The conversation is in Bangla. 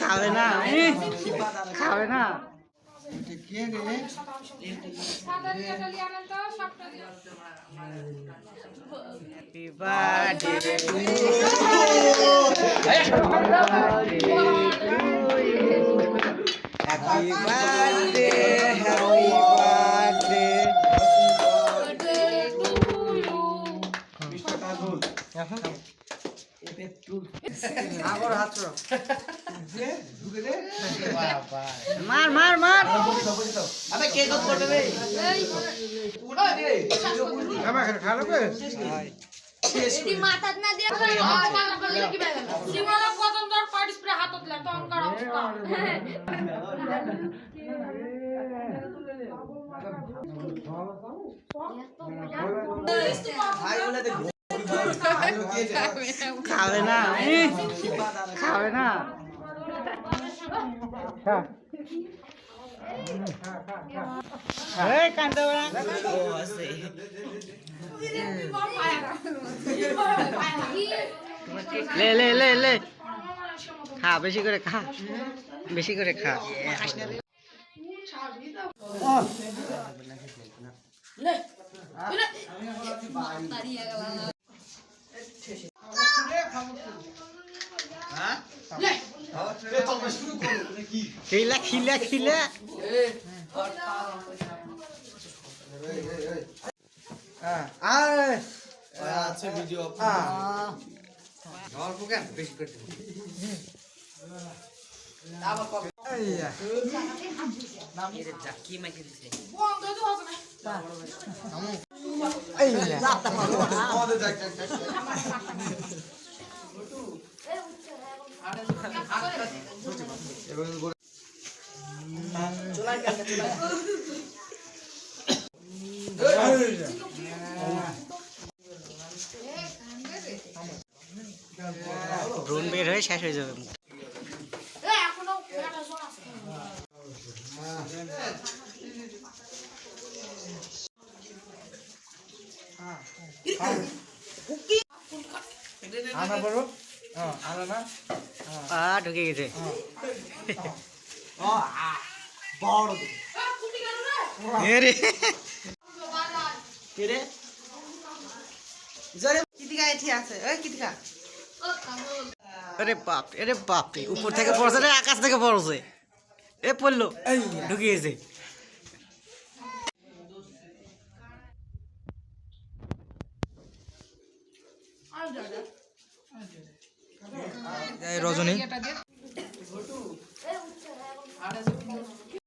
খাবে না খাবে না birthday, মার মার মার। মাথাত না দিয়ে জীবনে প্রথম তোর পার্টি স্প্রে হাতত লাগে তখনকার অবস্থা। খাবে না খাবে না কান্দে না লে লে লে লে খা বেশি করে খা বেশি করে খা খিলা খিলা খিলা আছে ভিডিও অল্প কেন বেশি করে আমাদের ব্রণ বের হয়ে শেষ হয়ে যাবে। আনা বড় আ ঢুকে গেছে। আরে বাপ আরে বাপ উপর থেকে পড়ছে রে আকাশ থেকে পড়ছে। এ পড়ল ঢুকে গেছে। রজনী।